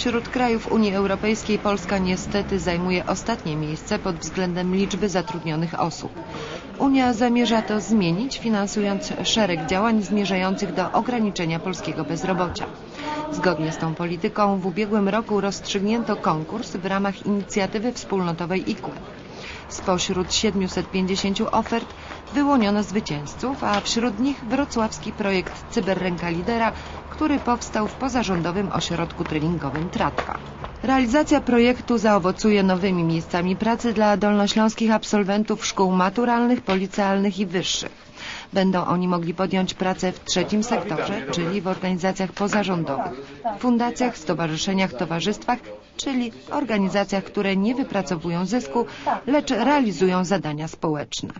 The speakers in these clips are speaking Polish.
Wśród krajów Unii Europejskiej Polska niestety zajmuje ostatnie miejsce pod względem liczby zatrudnionych osób. Unia zamierza to zmienić, finansując szereg działań zmierzających do ograniczenia polskiego bezrobocia. Zgodnie z tą polityką w ubiegłym roku rozstrzygnięto konkurs w ramach inicjatywy wspólnotowej IQE. Spośród 750 ofert wyłoniono zwycięzców, a wśród nich wrocławski projekt Cyberręka Lidera, który powstał w pozarządowym ośrodku treningowym Tratka. Realizacja projektu zaowocuje nowymi miejscami pracy dla dolnośląskich absolwentów szkół maturalnych, policealnych i wyższych. Będą oni mogli podjąć pracę w trzecim sektorze, czyli w organizacjach pozarządowych, fundacjach, stowarzyszeniach, towarzystwach, czyli organizacjach, które nie wypracowują zysku, lecz realizują zadania społeczne.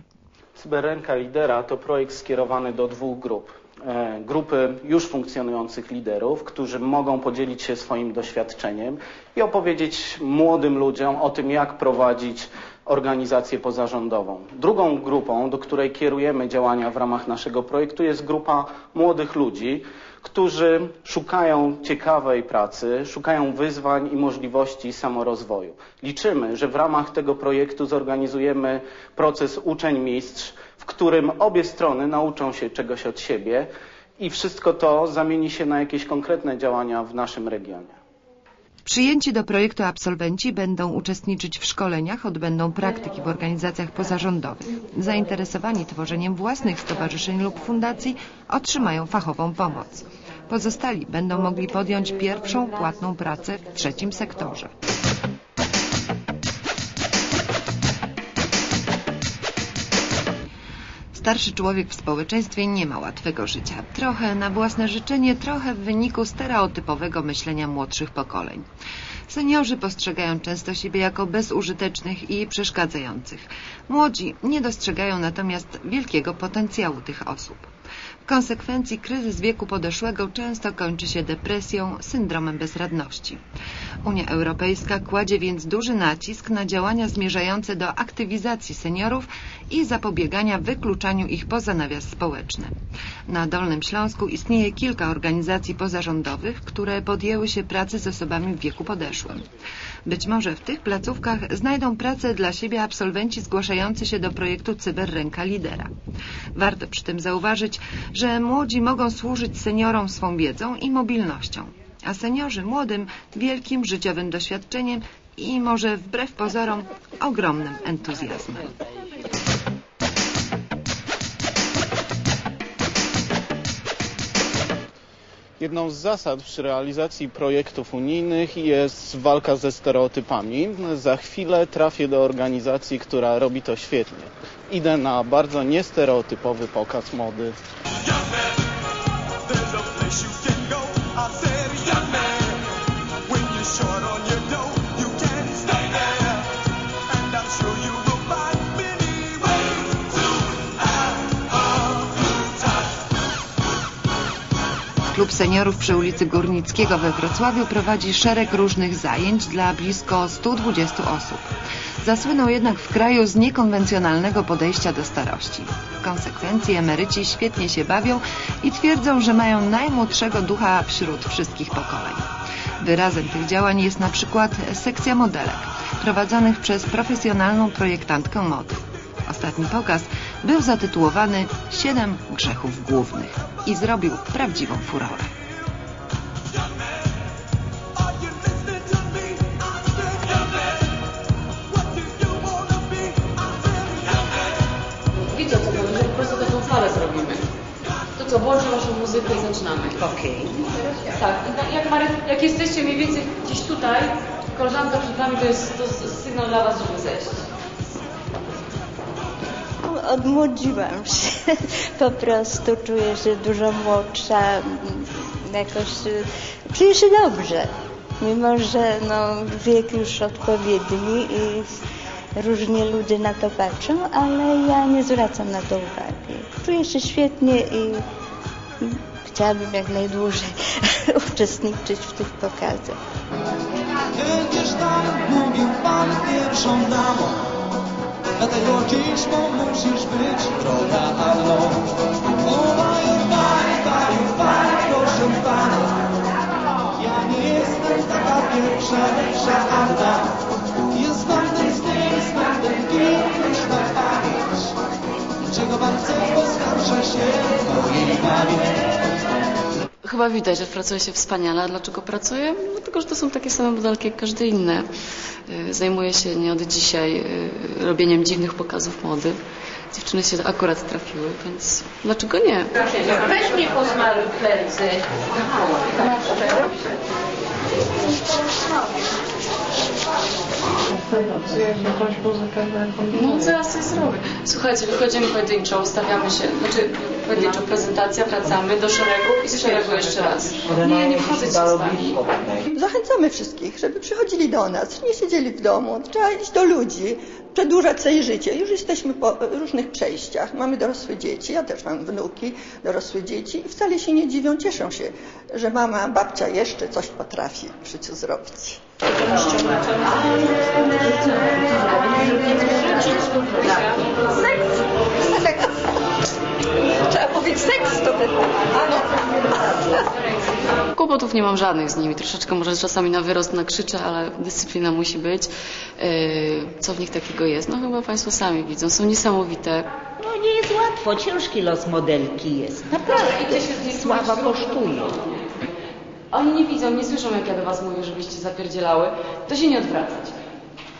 Cyberręka Lidera to projekt skierowany do dwóch grup. E, Grupy już funkcjonujących liderów, którzy mogą podzielić się swoim doświadczeniem i opowiedzieć młodym ludziom o tym, jak prowadzić organizację pozarządową. Drugą grupą, do której kierujemy działania w ramach naszego projektu, jest grupa młodych ludzi, którzy szukają ciekawej pracy, szukają wyzwań i możliwości samorozwoju. Liczymy, że w ramach tego projektu zorganizujemy proces uczeń-mistrz, w którym obie strony nauczą się czegoś od siebie i wszystko to zamieni się na jakieś konkretne działania w naszym regionie. Przyjęci do projektu absolwenci będą uczestniczyć w szkoleniach, odbędą praktyki w organizacjach pozarządowych. Zainteresowani tworzeniem własnych stowarzyszeń lub fundacji otrzymają fachową pomoc. Pozostali będą mogli podjąć pierwszą płatną pracę w trzecim sektorze. Starszy człowiek w społeczeństwie nie ma łatwego życia. Trochę na własne życzenie, trochę w wyniku stereotypowego myślenia młodszych pokoleń. Seniorzy postrzegają często siebie jako bezużytecznych i przeszkadzających. Młodzi nie dostrzegają natomiast wielkiego potencjału tych osób. W konsekwencji kryzys wieku podeszłego często kończy się depresją, syndromem bezradności. Unia Europejska kładzie więc duży nacisk na działania zmierzające do aktywizacji seniorów i zapobiegania wykluczaniu ich poza nawias społeczny. Na Dolnym Śląsku istnieje kilka organizacji pozarządowych, które podjęły się pracy z osobami w wieku podeszłym. Być może w tych placówkach znajdą pracę dla siebie absolwenci zgłaszający się do projektu Cyberręka Lidera. Warto przy tym zauważyć, że młodzi mogą służyć seniorom swą wiedzą i mobilnością, a seniorzy młodym wielkim życiowym doświadczeniem i może wbrew pozorom ogromnym entuzjazmem. Jedną z zasad przy realizacji projektów unijnych jest walka ze stereotypami. Za chwilę trafię do organizacji, która robi to świetnie. Idę na bardzo niestereotypowy pokaz mody. Klub Seniorów przy ulicy Górnickiego we Wrocławiu prowadzi szereg różnych zajęć dla blisko 120 osób. Zasłynął jednak w kraju z niekonwencjonalnego podejścia do starości. W konsekwencji emeryci świetnie się bawią i twierdzą, że mają najmłodszego ducha wśród wszystkich pokoleń. Wyrazem tych działań jest na przykład sekcja modelek, prowadzonych przez profesjonalną projektantkę mody. Ostatni pokaz był zatytułowany Siedem grzechów głównych i zrobił prawdziwą furorę. Co, włączę waszą muzykę i zaczynamy. Okej. Tak, i tak jak, Marek, jak jesteście mniej więcej gdzieś tutaj, koleżanka przed wami, to jest, to jest sygnał dla was, żeby zejść. Odmłodziłam się. Po prostu czuję się dużo młodsza. Jakoś y, czuję się dobrze. Mimo, że no, wiek już odpowiedni i różnie ludzie na to patrzą, ale ja nie zwracam na to uwagi. Czuję się świetnie i chciałabym jak najdłużej uczestniczyć w tych pokazach. Będziesz tak mówił pan pierwszą damą Dlatego dziś musisz być droga Anną Uwa Pani, Pani, Pani, proszę Pana Ja nie jestem taka zmartwych Czego poskarżę się Chyba widać, że pracuje się wspaniale. A dlaczego pracuje? No, dlatego, że to są takie same modelki jak każde inne. Y, zajmuję się nie od dzisiaj y, robieniem dziwnych pokazów mody. Dziewczyny się akurat trafiły, więc dlaczego nie? Proszę, weź mi pozmaruj plecy. No zaraz coś zrobię. Słuchajcie, wychodzimy pojedynczo, ustawiamy się, znaczy pojedynczo prezentacja, wracamy do szeregu i z szeregu jeszcze raz. Nie, nie wchodzę z wami. Zachęcamy wszystkich, żeby przychodzili do nas, nie siedzieli w domu. Trzeba iść do ludzi, przedłużać sobie życie. Już jesteśmy po różnych przejściach. Mamy dorosłe dzieci, ja też mam wnuki, dorosłe dzieci i wcale się nie dziwią, cieszą się, że mama, babcia jeszcze coś potrafi w życiu zrobić. Trzeba powiedzieć seks to wtedy. Kłopotów nie mam żadnych z nimi. Troszeczkę może czasami na wyrost nakrzyczę, ale dyscyplina musi być. Yy, Co w nich takiego jest? No chyba Państwo sami widzą. Są niesamowite. No nie jest łatwo, ciężki los modelki jest. Naprawdę. Sława kosztuje. Oni nie widzą, nie słyszą, jak ja do Was mówię, żebyście zapierdzielały. To się nie odwracać.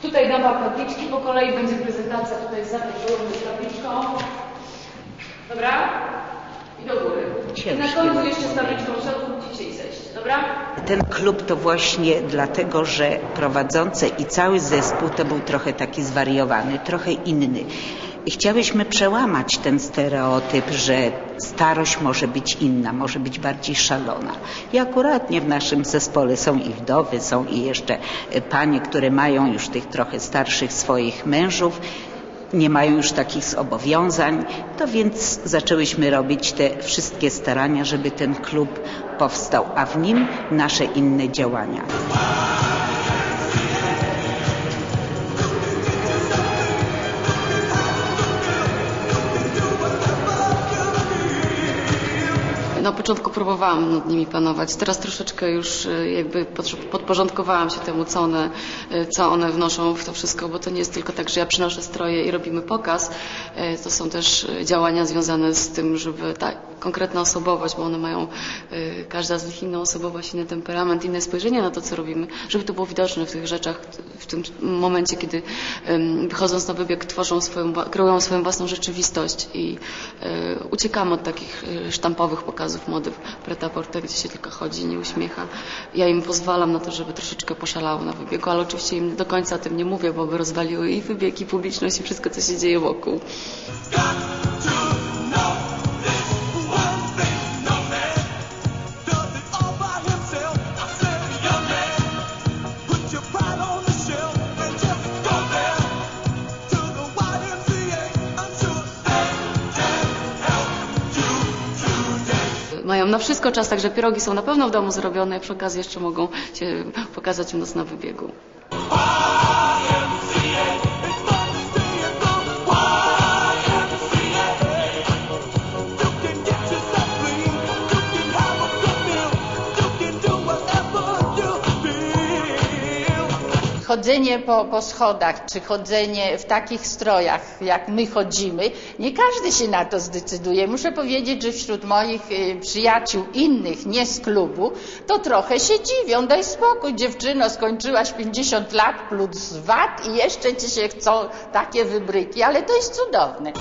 Tutaj dam Wam tabliczki po kolei, będzie prezentacja tutaj za z tabliczką. Dobra? I do góry. I na końcu jeszcze tabliczką środku musicie i zejść. Dobra? Ten klub to właśnie dlatego, że prowadzący i cały zespół to był trochę taki zwariowany, trochę inny. I chciałyśmy przełamać ten stereotyp, że starość może być inna, może być bardziej szalona. I akuratnie w naszym zespole są i wdowy, są i jeszcze panie, które mają już tych trochę starszych swoich mężów nie mają już takich zobowiązań, to więc zaczęłyśmy robić te wszystkie starania, żeby ten klub powstał, a w nim nasze inne działania. Na początku próbowałam nad nimi panować, teraz troszeczkę już y, jakby pod- podporządkowałam się temu, co one, y, co one wnoszą w to wszystko, bo to nie jest tylko tak, że ja przynoszę stroje i robimy pokaz. Y, To są też działania związane z tym, żeby ta konkretna osobowość, bo one mają każda z nich inną osobowość, inny temperament, inne spojrzenie na to, co robimy, żeby to było widoczne w tych rzeczach, w tym momencie, kiedy wychodząc na wybieg tworzą swoją, kreują swoją własną rzeczywistość i uciekamy od takich sztampowych pokazów mody w pret-a-porter, gdzie się tylko chodzi, nie uśmiecha. Ja im pozwalam na to, żeby troszeczkę poszalało na wybiegu, ale oczywiście im do końca o tym nie mówię, bo by rozwaliły i wybieg, i publiczność, i wszystko, co się dzieje wokół. Na wszystko czas, także pierogi są na pewno w domu zrobione, przy okazji jeszcze mogą się pokazać u nas na wybiegu. Chodzenie po, po schodach, czy chodzenie w takich strojach, jak my chodzimy, nie każdy się na to zdecyduje. Muszę powiedzieć, że wśród moich y, przyjaciół innych, nie z klubu, to trochę się dziwią. Daj spokój, dziewczyno, skończyłaś 50 lat plus VAT i jeszcze ci się chcą takie wybryki, ale to jest cudowne.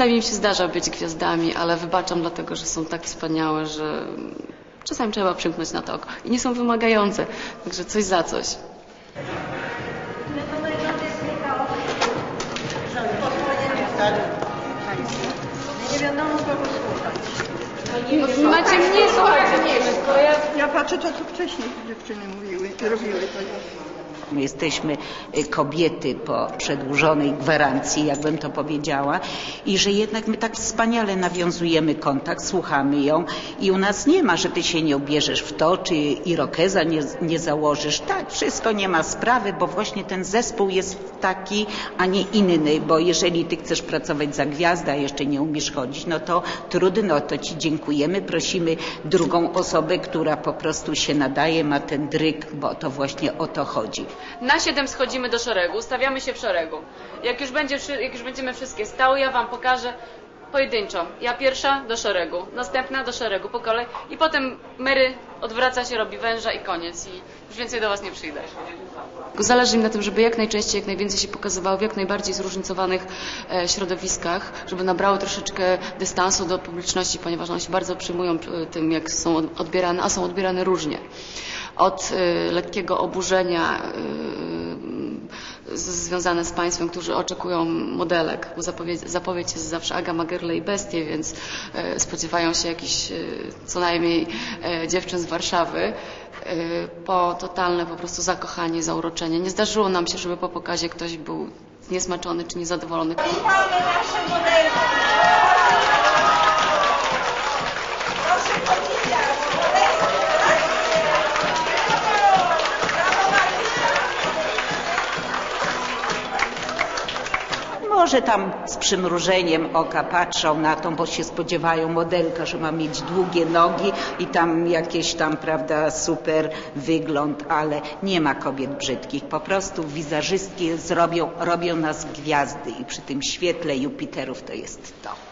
Czasami im się zdarza być gwiazdami, ale wybaczam dlatego, że są tak wspaniałe, że czasami trzeba przymknąć na to oko. I nie są wymagające, także coś za coś. Macie mnie słuchać, nie wszystko. Ja Ja patrzę to, co wcześniej dziewczyny mówiły, robiły to. My jesteśmy y, kobiety po przedłużonej gwarancji, jakbym to powiedziała, i że jednak my tak wspaniale nawiązujemy kontakt, słuchamy ją i u nas nie ma, że ty się nie ubierzesz w to, czy irokeza nie, nie założysz. Tak, wszystko nie ma sprawy, bo właśnie ten zespół jest taki, a nie inny, bo jeżeli ty chcesz pracować za gwiazdę, a jeszcze nie umiesz chodzić, no to trudno, to ci dziękujemy, prosimy drugą osobę, która po prostu się nadaje, ma ten dryk, bo to właśnie o to chodzi. Na siedem schodzimy do szeregu, ustawiamy się w szeregu. Jak już, będzie, jak już będziemy wszystkie stały, ja Wam pokażę pojedynczo. Ja pierwsza do szeregu, następna do szeregu po kolei i potem Mary odwraca się, robi węża i koniec. I już więcej do Was nie przyjdę. Zależy mi na tym, żeby jak najczęściej, jak najwięcej się pokazywało w jak najbardziej zróżnicowanych e, środowiskach, żeby nabrało troszeczkę dystansu do publiczności, ponieważ one się bardzo przejmują e, tym, jak są odbierane, a są odbierane różnie. Od e, lekkiego oburzenia z- związane z państwem, którzy oczekują modelek, bo zapowiedź, zapowiedź jest zawsze Aga Magerle i Bestie, więc e, spodziewają się jakichś co najmniej dziewczyn z Warszawy po totalne po prostu zakochanie, zauroczenie. Nie zdarzyło nam się, żeby po pokazie ktoś był zniesmaczony czy niezadowolony. Może tam z przymrużeniem oka patrzą na to, bo się spodziewają modelka, że ma mieć długie nogi i tam jakieś tam, prawda, super wygląd, ale nie ma kobiet brzydkich. Po prostu wizerzystki zrobią, robią nas gwiazdy i przy tym świetle Jupiterów to jest to.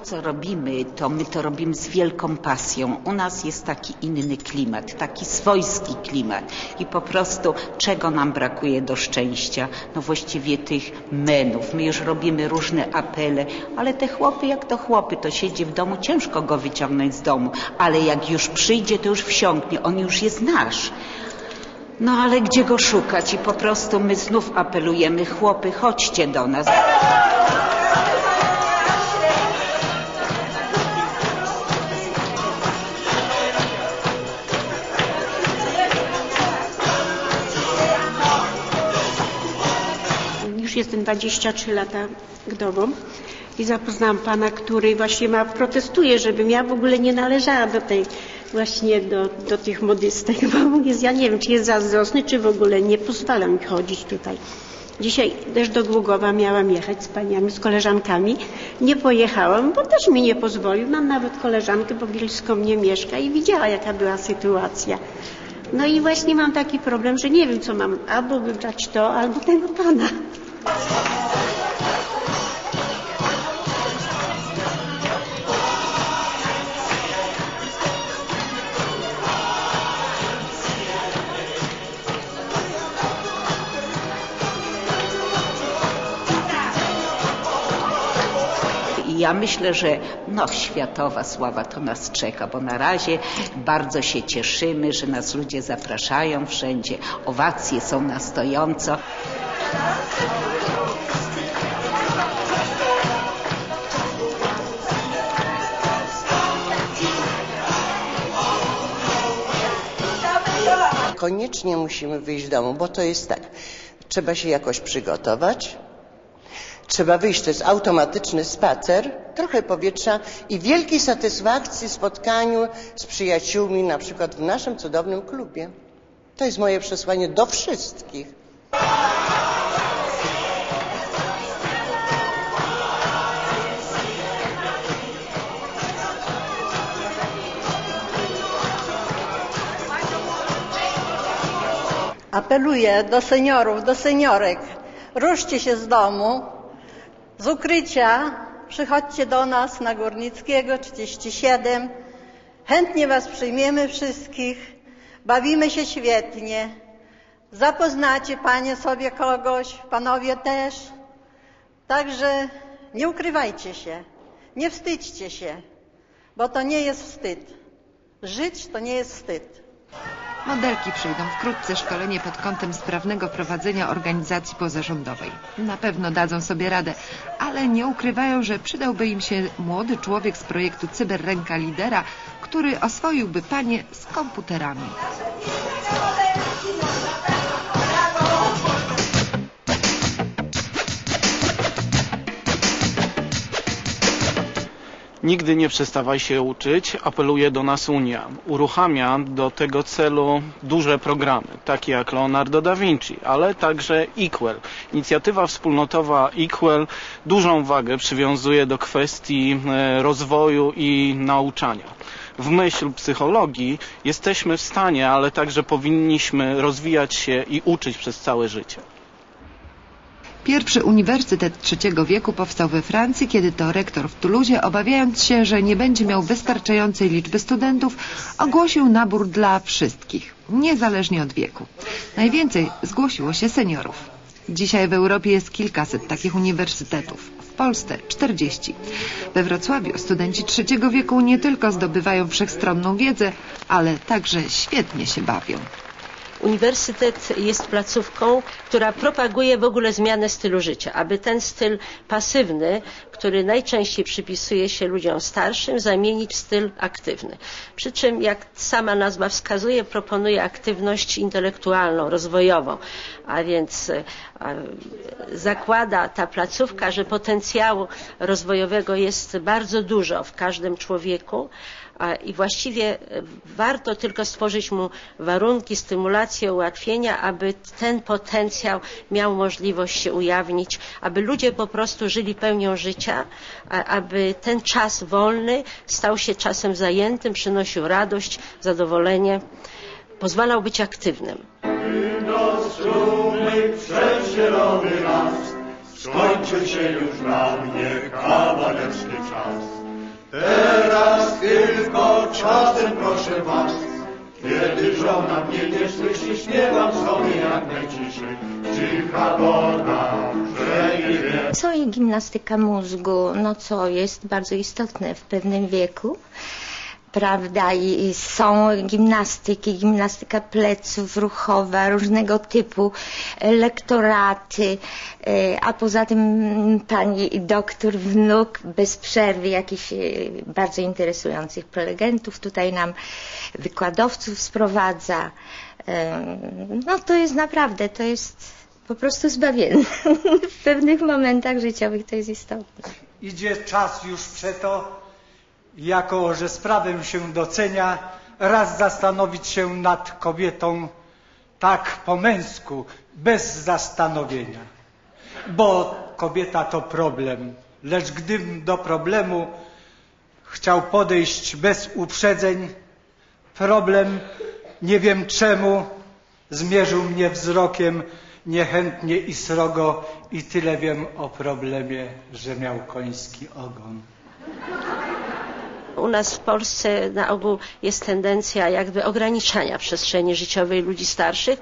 To, co robimy, to my to robimy z wielką pasją. U nas jest taki inny klimat, taki swojski klimat. I po prostu czego nam brakuje do szczęścia? No właściwie tych menów. My już robimy różne apele, ale te chłopy, jak to chłopy, to siedzi w domu, ciężko go wyciągnąć z domu. Ale jak już przyjdzie, to już wsiąknie. On już jest nasz. No ale gdzie go szukać? I po prostu my znów apelujemy, chłopy, chodźcie do nas. Jestem 23 lata wdową i zapoznałam pana, który właśnie ma, protestuje, żebym ja w ogóle nie należała do tej, właśnie do, do tych modystek, bo jest, ja nie wiem, czy jest zazdrosny, czy w ogóle nie pozwala mi chodzić tutaj. Dzisiaj też do Gługowa miałam jechać z paniami, z koleżankami. Nie pojechałam, bo też mi nie pozwolił. Mam nawet koleżankę, bo blisko mnie mieszka i widziała, jaka była sytuacja. No i właśnie mam taki problem, że nie wiem, co mam, albo wybrać to, albo tego pana. Ja myślę, że no, światowa sława to nas czeka, bo na razie bardzo się cieszymy, że nas ludzie zapraszają wszędzie. Owacje są na stojąco. Koniecznie musimy wyjść z domu, bo to jest tak. Trzeba się jakoś przygotować, trzeba wyjść, to jest automatyczny spacer, trochę powietrza i wielkiej satysfakcji spotkaniu z przyjaciółmi, na przykład w naszym cudownym klubie. To jest moje przesłanie do wszystkich. Apeluję do seniorów, do seniorek. Ruszcie się z domu, z ukrycia. Przychodźcie do nas na Górnickiego 37. Chętnie Was przyjmiemy wszystkich. Bawimy się świetnie. Zapoznacie Panie sobie kogoś, Panowie też. Także nie ukrywajcie się, nie wstydźcie się, bo to nie jest wstyd. Żyć to nie jest wstyd. Modelki przyjdą wkrótce szkolenie pod kątem sprawnego prowadzenia organizacji pozarządowej. Na pewno dadzą sobie radę, ale nie ukrywają, że przydałby im się młody człowiek z projektu Cyberręka Lidera, który oswoiłby panie z komputerami. Nigdy nie przestawaj się uczyć, apeluje do nas Unia. Uruchamia do tego celu duże programy, takie jak Leonardo da Vinci, ale także Equal. Inicjatywa wspólnotowa Equal dużą wagę przywiązuje do kwestii e, rozwoju i nauczania. W myśl psychologii jesteśmy w stanie, ale także powinniśmy rozwijać się i uczyć przez całe życie. Pierwszy uniwersytet trzeciego wieku powstał we Francji, kiedy to rektor w Toulouse, obawiając się, że nie będzie miał wystarczającej liczby studentów, ogłosił nabór dla wszystkich, niezależnie od wieku. Najwięcej zgłosiło się seniorów. Dzisiaj w Europie jest kilkaset takich uniwersytetów. W Polsce 40. We Wrocławiu studenci trzeciego wieku nie tylko zdobywają wszechstronną wiedzę, ale także świetnie się bawią. Uniwersytet jest placówką, która propaguje w ogóle zmianę stylu życia, aby ten styl pasywny, który najczęściej przypisuje się ludziom starszym, zamienić w styl aktywny. Przy czym, jak sama nazwa wskazuje, proponuje aktywność intelektualną, rozwojową, a więc e, zakłada ta placówka, że potencjału rozwojowego jest bardzo dużo w każdym człowieku, i właściwie e, warto tylko stworzyć mu warunki, stymulacje, ułatwienia, aby ten potencjał miał możliwość się ujawnić, aby ludzie po prostu żyli pełnią życia, aby ten czas wolny stał się czasem zajętym, przynosił radość, zadowolenie, pozwalał być aktywnym. Skończył się już na mnie kawalerski czas. Teraz tylko czasem proszę was, kiedy żona mnie nie słyszy, śpiewam sobie jak najciszej. Cicha woda, grzeje Co i gimnastyka mózgu, no co jest bardzo istotne w pewnym wieku. Prawda, i są gimnastyki, gimnastyka pleców, ruchowa, różnego typu, e, lektoraty, e, a poza tym pani doktor wnuk bez przerwy jakichś e, bardzo interesujących prelegentów tutaj nam, wykładowców sprowadza. No to jest naprawdę, to jest po prostu zbawienne. W pewnych momentach życiowych to jest istotne. Idzie czas już przeto, jako że sprawę się docenia, raz zastanowić się nad kobietą tak po męsku, bez zastanowienia. Bo kobieta to problem, lecz gdybym do problemu chciał podejść bez uprzedzeń, problem, nie wiem czemu, zmierzył mnie wzrokiem niechętnie i srogo i tyle wiem o problemie, że miał koński ogon. U nas w Polsce na ogół jest tendencja jakby ograniczania przestrzeni życiowej ludzi starszych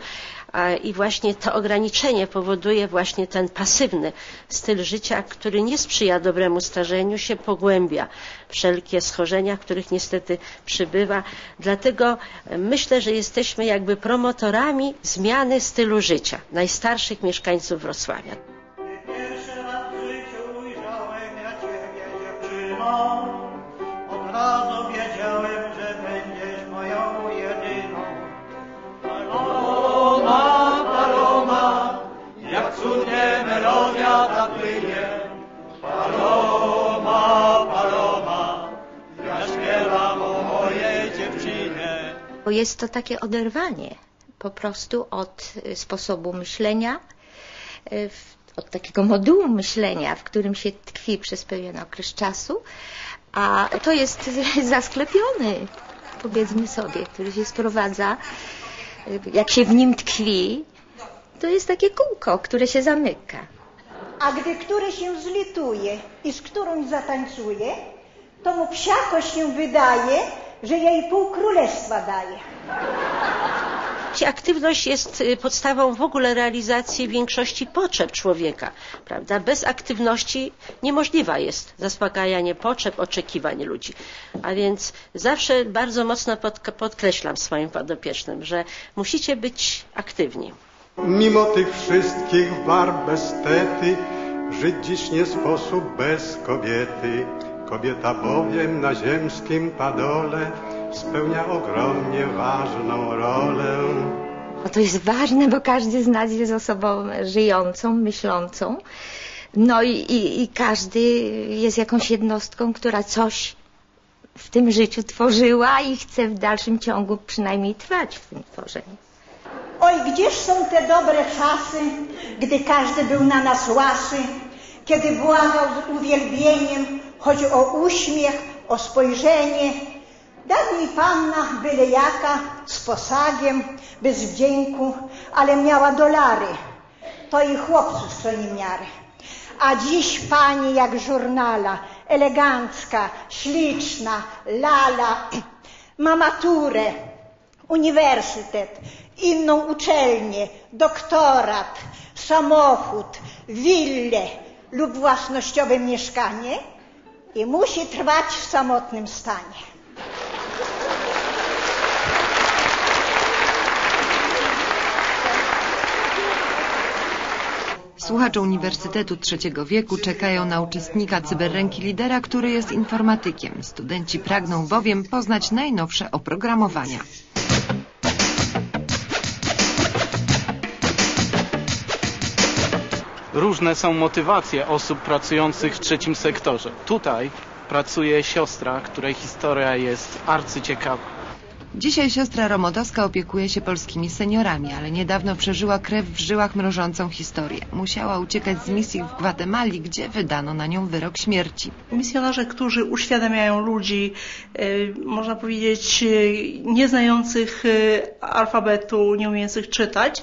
i właśnie to ograniczenie powoduje właśnie ten pasywny styl życia, który nie sprzyja dobremu starzeniu się, pogłębia wszelkie schorzenia, których niestety przybywa. Dlatego e, myślę, że jesteśmy jakby promotorami zmiany stylu życia najstarszych mieszkańców Wrocławia. Bo jest to takie oderwanie po prostu od y, sposobu myślenia, y, od takiego modułu myślenia, w którym się tkwi przez pewien okres czasu, a to jest zasklepiony, powiedzmy sobie, który się sprowadza, y, jak się w nim tkwi, to jest takie kółko, które się zamyka. A gdy który się zlituje i z którąś zatańcuje, to mu psiako się wydaje, że jej pół królestwa daje. Aktywność jest y, podstawą w ogóle realizacji większości potrzeb człowieka, prawda? Bez aktywności niemożliwa jest zaspokajanie potrzeb, oczekiwań ludzi. A więc zawsze bardzo mocno podk- podkreślam swoim podopiecznym, że musicie być aktywni. Mimo tych wszystkich barw bestety, żyć dziś nie sposób bez kobiety. Kobieta bowiem na ziemskim padole spełnia ogromnie ważną rolę. No to jest ważne, bo każdy z nas jest osobą żyjącą, myślącą. No i, i, i każdy jest jakąś jednostką, która coś w tym życiu tworzyła i chce w dalszym ciągu przynajmniej trwać w tym tworzeniu. Oj, gdzież są te dobre czasy, gdy każdy był na nas łasy, kiedy błagał z uwielbieniem, choć o uśmiech, o spojrzenie. Daj mi panna byle jaka, z posagiem, bez wdzięku, ale miała dolary. To i chłopców co nie miary. A dziś pani jak żurnala, elegancka, śliczna, lala, ma maturę, uniwersytet, inną uczelnię, doktorat, samochód, willę lub własnościowe mieszkanie i musi trwać w samotnym stanie. Słuchacze Uniwersytetu Trzeciego Wieku czekają na uczestnika cyberręki lidera, który jest informatykiem. Studenci pragną bowiem poznać najnowsze oprogramowania. Różne są motywacje osób pracujących w trzecim sektorze. Tutaj pracuje siostra, której historia jest arcyciekawa. Dzisiaj siostra Romodowska opiekuje się polskimi seniorami, ale niedawno przeżyła krew w żyłach mrożącą historię. Musiała uciekać z misji w Gwatemali, gdzie wydano na nią wyrok śmierci. Misjonarze, którzy uświadamiają ludzi, y, można powiedzieć, y, nieznających y, alfabetu, nie umiejących czytać,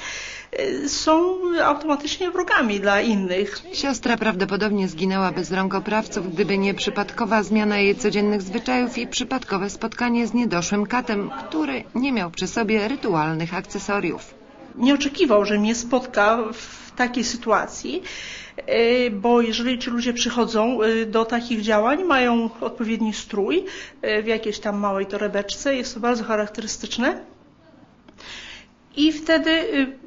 są automatycznie wrogami dla innych. Siostra prawdopodobnie zginęła bez rąk oprawców, gdyby nie przypadkowa zmiana jej codziennych zwyczajów i przypadkowe spotkanie z niedoszłym katem, który nie miał przy sobie rytualnych akcesoriów. Nie oczekiwał, że mnie spotka w takiej sytuacji, y, bo jeżeli ci ludzie przychodzą y, do takich działań, mają odpowiedni strój y, w jakiejś tam małej torebeczce, jest to bardzo charakterystyczne. I wtedy y,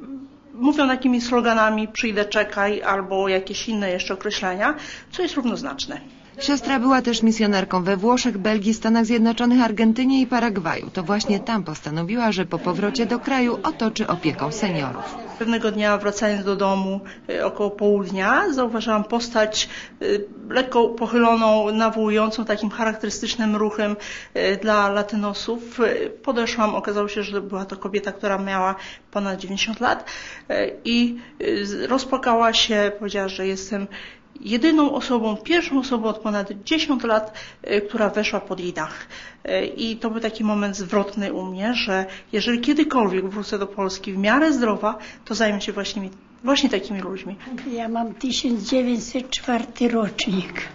mówią takimi sloganami przyjdę, czekaj albo jakieś inne jeszcze określenia, co jest równoznaczne. Siostra była też misjonarką we Włoszech, Belgii, Stanach Zjednoczonych, Argentynie i Paragwaju. To właśnie tam postanowiła, że po powrocie do kraju otoczy opieką seniorów. Pewnego dnia wracając do domu y, około południa zauważyłam postać y, lekko pochyloną, nawołującą takim charakterystycznym ruchem y, dla latynosów. Podeszłam, okazało się, że była to kobieta, która miała ponad 90 lat i rozpłakała się, powiedziała, że jestem jedyną osobą, pierwszą osobą od ponad 10 lat, y, która weszła pod jej dach. Y, I to był taki moment zwrotny u mnie, że jeżeli kiedykolwiek wrócę do Polski w miarę zdrowa, to zajmę się właśnie, właśnie takimi ludźmi. Ja mam 1904 rocznik.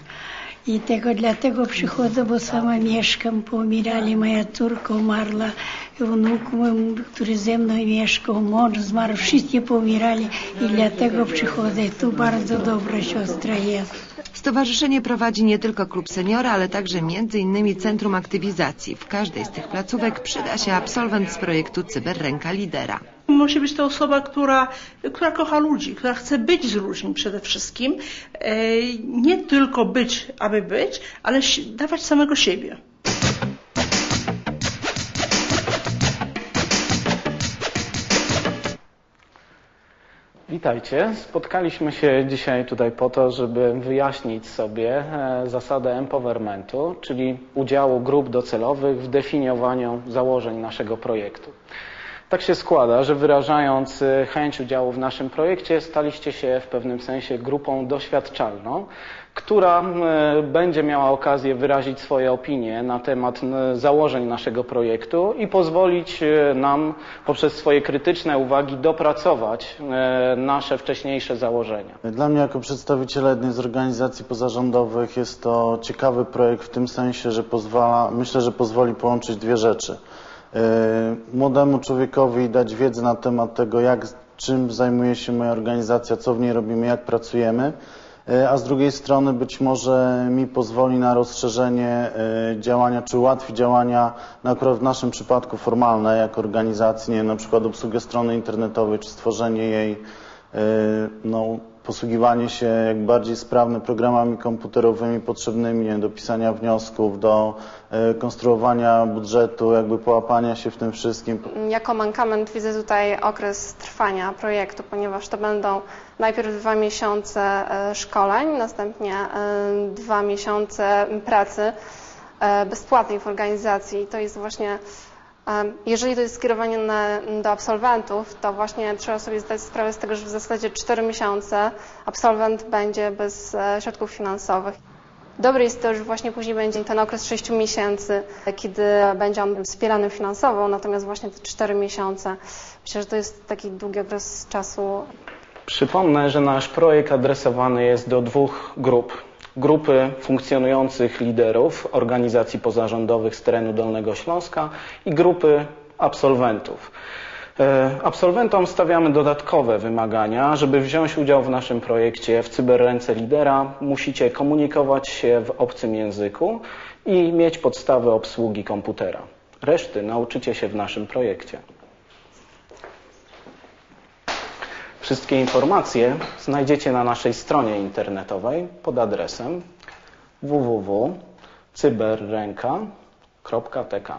I tego dlatego przychodzę, bo sama mieszkam. Poumierali, moja córka umarła, wnuk mój, który ze mną mieszkał, mąż zmarł, wszyscy poumierali i dlatego przychodzę. Tu bardzo dobra siostra jest. Stowarzyszenie prowadzi nie tylko klub seniora, ale także innymi Centrum Aktywizacji. W każdej z tych placówek przyda się absolwent z projektu Cyberręka Lidera. Musi być to osoba, która, która kocha ludzi, która chce być z ludźmi przede wszystkim. E, Nie tylko być, aby być, ale dawać samego siebie. Witajcie. Spotkaliśmy się dzisiaj tutaj po to, żeby wyjaśnić sobie e, zasadę empowermentu, czyli udziału grup docelowych w definiowaniu założeń naszego projektu. Tak się składa, że wyrażając e, chęć udziału w naszym projekcie, staliście się w pewnym sensie grupą doświadczalną, która e, będzie miała okazję wyrazić swoje opinie na temat założeń naszego projektu i pozwolić e, nam poprzez swoje krytyczne uwagi dopracować nasze wcześniejsze założenia. Dla mnie jako przedstawiciela jednej z organizacji pozarządowych jest to ciekawy projekt w tym sensie, że pozwala, myślę, że pozwoli połączyć dwie rzeczy. Młodemu człowiekowi dać wiedzę na temat tego, jak, czym zajmuje się moja organizacja, co w niej robimy, jak pracujemy, e, a z drugiej strony być może mi pozwoli na rozszerzenie e, działania, czy ułatwi działania, no akurat w naszym przypadku formalne, jak organizacji, nie na przykład obsługę strony internetowej, czy stworzenie jej, e, no, posługiwanie się jak bardziej sprawne programami komputerowymi potrzebnymi do pisania wniosków, do e, konstruowania budżetu, jakby połapania się w tym wszystkim. Jako mankament widzę tutaj okres trwania projektu, ponieważ to będą najpierw dwa miesiące e, szkoleń, następnie e, dwa miesiące pracy bezpłatnej w organizacji. To jest właśnie Jeżeli to jest skierowanie na, do absolwentów, to właśnie trzeba sobie zdać sprawę z tego, że w zasadzie 4 miesiące absolwent będzie bez e, środków finansowych. Dobre jest to, że właśnie później będzie ten okres 6 miesięcy, kiedy będzie on wspierany finansowo, natomiast właśnie te 4 miesiące, myślę, że to jest taki długi okres czasu. Przypomnę, że nasz projekt adresowany jest do dwóch grup. Grupy funkcjonujących liderów organizacji pozarządowych z terenu Dolnego Śląska i grupy absolwentów. E, Absolwentom stawiamy dodatkowe wymagania. Żeby wziąć udział w naszym projekcie w Cyberręce Lidera, musicie komunikować się w obcym języku i mieć podstawy obsługi komputera. Reszty nauczycie się w naszym projekcie. Wszystkie informacje znajdziecie na naszej stronie internetowej pod adresem www.cyberręka.tk.